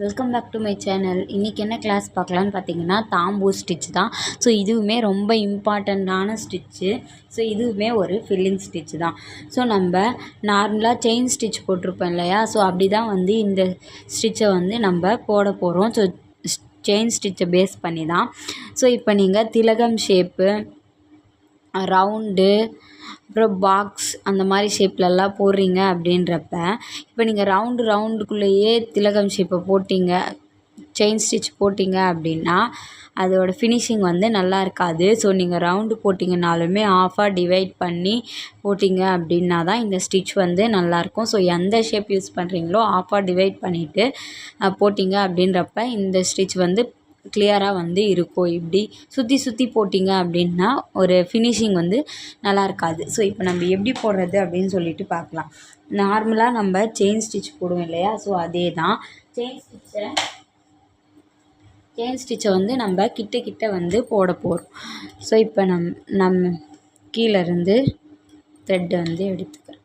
Welcome back to my channel இன்றைக்கி என்ன class பார்க்கலான்னு பார்த்தீங்கன்னா தாம்பூ ஸ்டிச் தான். ஸோ இதுவுமே ரொம்ப இம்பார்ட்டண்ட்டான ஸ்டிச்சு ஸோ இதுவுமே ஒரு ஃபில்லிங் ஸ்டிச் தான். ஸோ நம்ம நார்மலாக செயின் ஸ்டிச் போட்டிருப்போம் இல்லையா? ஸோ அப்படி தான் வந்து இந்த ஸ்டிச்சை வந்து நம்ம போட போகிறோம் ஸோ செயின் ஸ்டிச்சை பேஸ் பண்ணி தான் ஸோ இப்போ நீங்கள் திலகம் ஷேப்பு ரவுண்டு அப்புறம் பாக்ஸ் அந்த மாதிரி ஷேப்லலாம் போடுறீங்க அப்படின்றப்ப இப்போ நீங்கள் ரவுண்டு ரவுண்டுக்குள்ளேயே திலகம் ஷேப்பை போட்டிங்க செயின் ஸ்டிச் போட்டிங்க அப்படின்னா அதோட ஃபினிஷிங் வந்து நல்லா இருக்காது. ஸோ நீங்கள் ரவுண்டு போட்டிங்கனாலுமே ஆஃபாக டிவைட் பண்ணி போட்டிங்க அப்படின்னா தான் இந்த ஸ்டிச் வந்து நல்லாயிருக்கும் ஸோ எந்த ஷேப் யூஸ் பண்ணுறீங்களோ ஆஃபாக டிவைட் பண்ணிவிட்டு போட்டிங்க அப்படின்றப்ப இந்த ஸ்டிச் வந்து கிளியராக வந்து இருக்கும் இப்படி சுற்றி சுற்றி போட்டிங்க அப்படின்னா ஒரு ஃபினிஷிங் வந்து நல்லா இருக்காது. ஸோ இப்போ நம்ம எப்படி போடுறது அப்படின்னு சொல்லிட்டு பார்க்கலாம். நார்மலாக நம்ம செயின் ஸ்டிச் போடுவோம் இல்லையா? ஸோ அதே தான் செயின் ஸ்டிச்சை செயின் ஸ்டிச்சை வந்து நம்ம கிட்ட கிட்ட வந்து போட போகிறோம் ஸோ இப்போ நம் நம்ம கீழேருந்து த்ரெட்டை வந்து எடுத்துக்கிறோம்.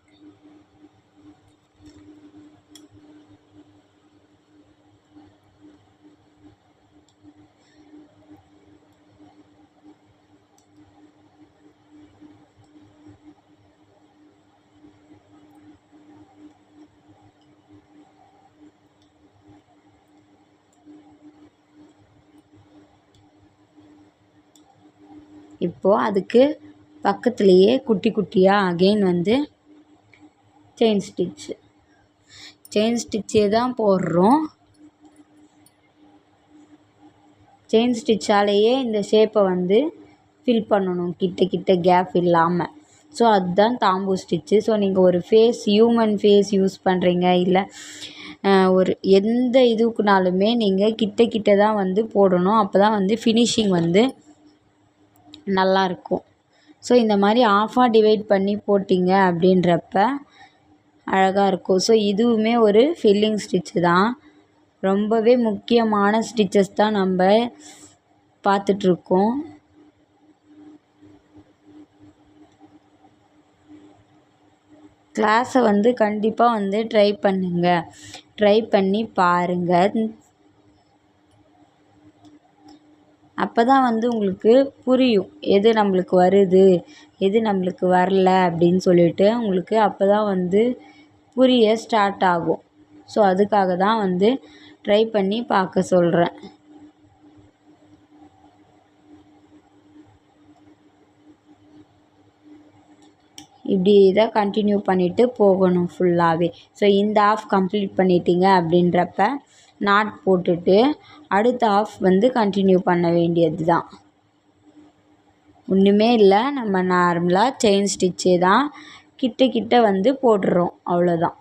இப்போது அதுக்கு பக்கத்துலேயே குட்டி குட்டியாக அகெயின் வந்து செயின் ஸ்டிச்சு செயின் ஸ்டிச்சே தான் போடுறோம். செயின் ஸ்டிச்சாலேயே இந்த ஷேப்பை வந்து ஃபில் பண்ணணும். கிட்ட கிட்ட கேப் இல்லாமல் ஸோ அதுதான் தாம்பூ ஸ்டிச்சு ஸோ நீங்கள் ஒரு ஃபேஸ் ஹியூமன் ஃபேஸ் யூஸ் பண்ணுறீங்க இல்லை ஒரு எந்த இதுக்குனாலுமே நீங்கள் கிட்ட கிட்ட தான் வந்து போடணும். அப்போ தான் வந்து ஃபினிஷிங் வந்து நல்லாயிருக்கும். ஸோ இந்த மாதிரி ஆஃபாக டிவைட் பண்ணி போட்டிங்க அப்படின்றப்ப அழகாக இருக்கும். ஸோ இதுவுமே ஒரு ஃபில்லிங் ஸ்டிச்சு தான். ரொம்பவே முக்கியமான ஸ்டிச்சஸ் தான் நம்ம பார்த்துட்ருக்கோம். கிளாஸை வந்து கண்டிப்பாக வந்து ட்ரை பண்ணுங்கள் ட்ரை பண்ணி பாருங்கள் அப்போ தான் வந்து உங்களுக்கு புரியும். எது நம்மளுக்கு வருது? எது நம்மளுக்கு வரல? அப்படின்னு சொல்லிட்டு உங்களுக்கு அப்போ தான் வந்து புரிய ஸ்டார்ட் ஆகும். ஸோ அதுக்காக தான் வந்து ட்ரை பண்ணி பார்க்க சொல்கிறேன் இப்படி தான் கண்டினியூ பண்ணிவிட்டு போகணும் ஃபுல்லாகவே ஸோ இந்த ஆஃப் கம்ப்ளீட் பண்ணிட்டீங்க அப்படின்றப்ப நாட் போட்டுட்டு அடுத்த ஆஃப் வந்து கண்டினியூ பண்ண வேண்டியது தான் ஒன்றுமே இல்லை நம்ம நார்மலாக செயின் ஸ்டிச்சே தான் கிட்ட கிட்ட வந்து போட்டுறோம் அவ்வளோதான்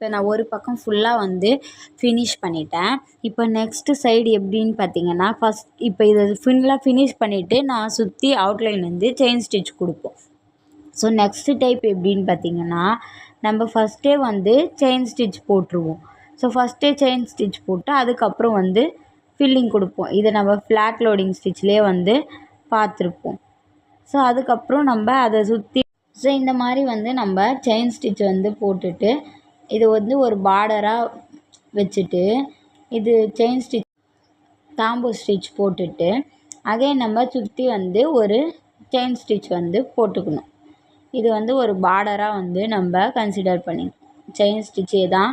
இப்போ நான் ஒரு பக்கம் ஃபுல்லாக வந்து ஃபினிஷ் பண்ணிட்டேன். இப்போ நெக்ஸ்ட்டு சைடு எப்படின்னு பார்த்தீங்கன்னா ஃபஸ்ட் இப்போ இதை ஃபுல்லாக ஃபினிஷ் பண்ணிவிட்டு நான் சுற்றி அவுட்லைன் வந்து செயின் ஸ்டிச் கொடுப்போம். ஸோ நெக்ஸ்ட்டு டைப் எப்படின்னு பார்த்தீங்கன்னா நம்ம ஃபஸ்ட்டே வந்து செயின் ஸ்டிச் போட்டுருவோம். ஸோ ஃபஸ்ட்டே செயின் ஸ்டிச் போட்டு அதுக்கப்புறம் வந்து ஃபில்லிங் கொடுப்போம். இதை நம்ம ஃப்ளாட் லோடிங் ஸ்டிச்லேயே வந்து பார்த்துருப்போம். ஸோ அதுக்கப்புறம் நம்ம அதை சுற்றி ஸோ இந்த மாதிரி வந்து நம்ம செயின் ஸ்டிச் வந்து போட்டுட்டு இது வந்து ஒரு பார்டராக வச்சுட்டு இது செயின் ஸ்டிச் தாம்பூ ஸ்டிச் போட்டுட்டு அகைன் நம்ம சுற்றி வந்து ஒரு செயின் ஸ்டிச் வந்து போட்டுக்கணும். இது வந்து ஒரு பார்டராக வந்து நம்ம கன்சிடர் பண்ணி செயின் ஸ்டிச்சே தான்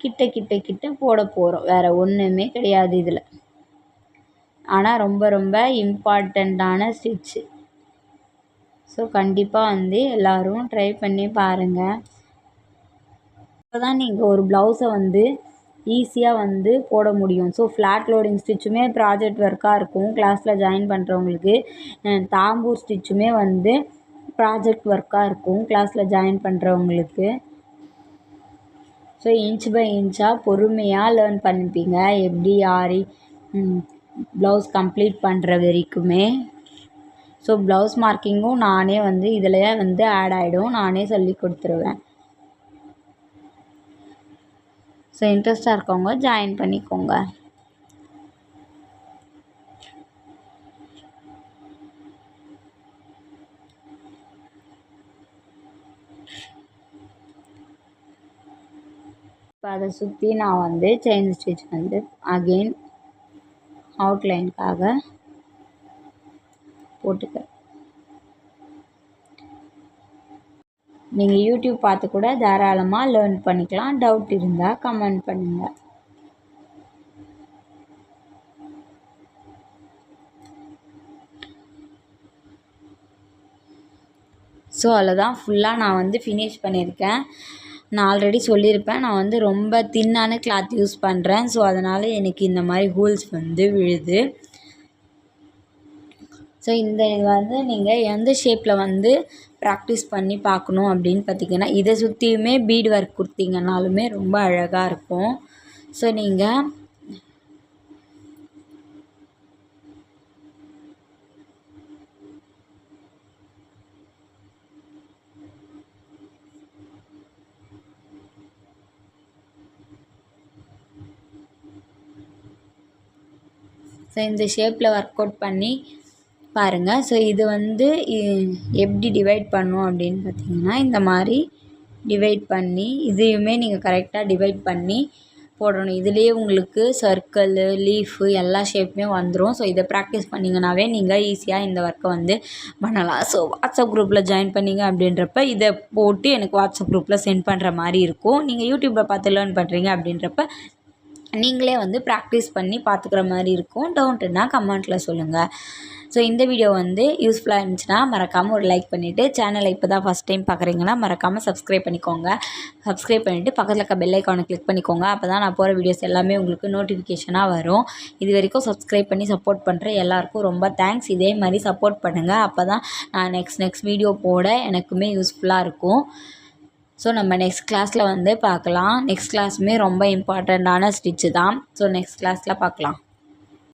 கிட்ட கிட்ட கிட்ட போட போகிறோம் வேறு ஒன்றுமே கிடையாது இதில். ஆனால் ரொம்ப ரொம்ப இம்பார்ட்டண்ட்டான ஸ்டிச்சு ஸோ கண்டிப்பாக வந்து எல்லோரும் ட்ரை பண்ணி பாருங்கள் அப்போ தான் நீங்கள் ஒரு ப்ளவுஸை வந்து ஈஸியாக வந்து போட முடியும். ஸோ ஃப்ளாட் லோடிங் ஸ்டிச்சுமே ப்ராஜெக்ட் ஒர்க்காக இருக்கும். கிளாஸில் ஜாயின் பண்ணுறவங்களுக்கு தாம்பூர் ஸ்டிச்சுமே வந்து ப்ராஜெக்ட் ஒர்க்காக இருக்கும். கிளாஸில் ஜாயின் பண்ணுறவங்களுக்கு ஸோ இன்ச் பை இன்ச்சாக பொறுமையாக லேர்ன் பண்ணிப்பீங்க. எப்படி ஆரி ப்ளவுஸ் கம்ப்ளீட் பண்ணுற வரைக்குமே. ஸோ ப்ளவுஸ் மார்க்கிங்கும் நானே வந்து இதிலையே வந்து ஆட் ஆகிடும் நானே சொல்லி கொடுத்துருவேன். ஸோ இன்ட்ரெஸ்டாக இருக்கவங்க ஜாயின் பண்ணிக்கோங்க. இப்போ அதை சுற்றி நான் வந்து செயின் ஸ்டிச் வந்து அகெயின் அவுட்லைனுக்காக நீங்கள் யூடியூப் பார்த்து கூட தாராளமாக லேர்ன் பண்ணிக்கலாம். டவுட் இருந்தால் கமெண்ட் பண்ணுங்கள் ஸோ அதில் தான் ஃபுல்லாக நான் வந்து ஃபினிஷ் பண்ணியிருக்கேன். நான் ஆல்ரெடி சொல்லியிருப்பேன். நான் வந்து ரொம்ப தின்னான கிளாத் யூஸ் பண்ணுறேன் ஸோ அதனால் எனக்கு இந்த மாதிரி ஹோல்ஸ் வந்து விழுது. ஸோ இந்த இது வந்து நீங்கள் எந்த ஷேப்பில் வந்து ப்ராக்டிஸ் பண்ணி பார்க்கணும் அப்படின்னு பார்த்தீங்கன்னா இதை சுற்றியுமே பீடு ஒர்க் கொடுத்தீங்கனாலுமே ரொம்ப அழகாக இருக்கும். ஸோ நீங்கள் ஸோ இந்த ஷேப்பில் ஒர்க் அவுட் பண்ணி பாருங்கள் ஸோ இது வந்து எப்படி டிவைட் பண்ணும் அப்படின்னு பார்த்தீங்கன்னா இந்த மாதிரி டிவைட் பண்ணி இதையுமே நீங்கள் கரெக்டாக டிவைட் பண்ணி போடணும். இதுலேயே உங்களுக்கு சர்க்கிளு லீஃபு எல்லா ஷேப்புமே வந்துடும் ஸோ இதை ப்ராக்டிஸ் பண்ணிங்கனாவே நீங்கள் ஈஸியாக இந்த ஒர்க்கை வந்து பண்ணலாம். ஸோ வாட்ஸ்அப் குரூப்பில் ஜாயின் பண்ணிங்க அப்படின்றப்ப இதை போட்டு எனக்கு வாட்ஸ்அப் குரூப்பில் சென்ட் பண்ணுற மாதிரி இருக்கும். நீங்கள் யூடியூப்பில் பார்த்து லேர்ன் பண்ணுறீங்க அப்படின்றப்ப நீங்களே வந்து ப்ராக்டிஸ் பண்ணி பார்த்துக்குற மாதிரி இருக்கும். டவுட்டுன்னா கமெண்ட்டில் சொல்லுங்கள் ஸோ இந்த வீடியோ வந்து யூஸ்ஃபுல்லாக இருந்துச்சுன்னா மறக்காமல் ஒரு லைக் பண்ணிவிட்டு சேனலை இப்போ தான் ஃபஸ்ட் டைம் பார்க்குறீங்கன்னா மறக்காமல் சப்ஸ்கிரைப் பண்ணிக்கோங்க. சப்ஸ்கிரைப் பண்ணிவிட்டு பக்கத்தில் இருக்க பெல் ஐக்கானை கிளிக் பண்ணிக்கோங்க. அப்போ தான் நான் போகிற வீடியோஸ் எல்லாமே உங்களுக்கு நோட்டிஃபிகேஷனாக வரும். இது வரைக்கும் சப்ஸ்கிரைப் பண்ணி சப்போர்ட் பண்ணுற எல்லாருக்கும் ரொம்ப தேங்க்ஸ் இதே மாதிரி சப்போர்ட் பண்ணுங்கள் அப்போ தான் நான் நெக்ஸ்ட் நெக்ஸ்ட் வீடியோ போட எனக்குமே யூஸ்ஃபுல்லாக இருக்கும். ஸோ நம்ம நெக்ஸ்ட் கிளாஸில் வந்து பார்க்கலாம். நெக்ஸ்ட் கிளாஸுமே ரொம்ப இம்பார்ட்டண்ட்டான ஸ்டிச்சு தான். ஸோ நெக்ஸ்ட் கிளாஸில் பார்க்கலாம்.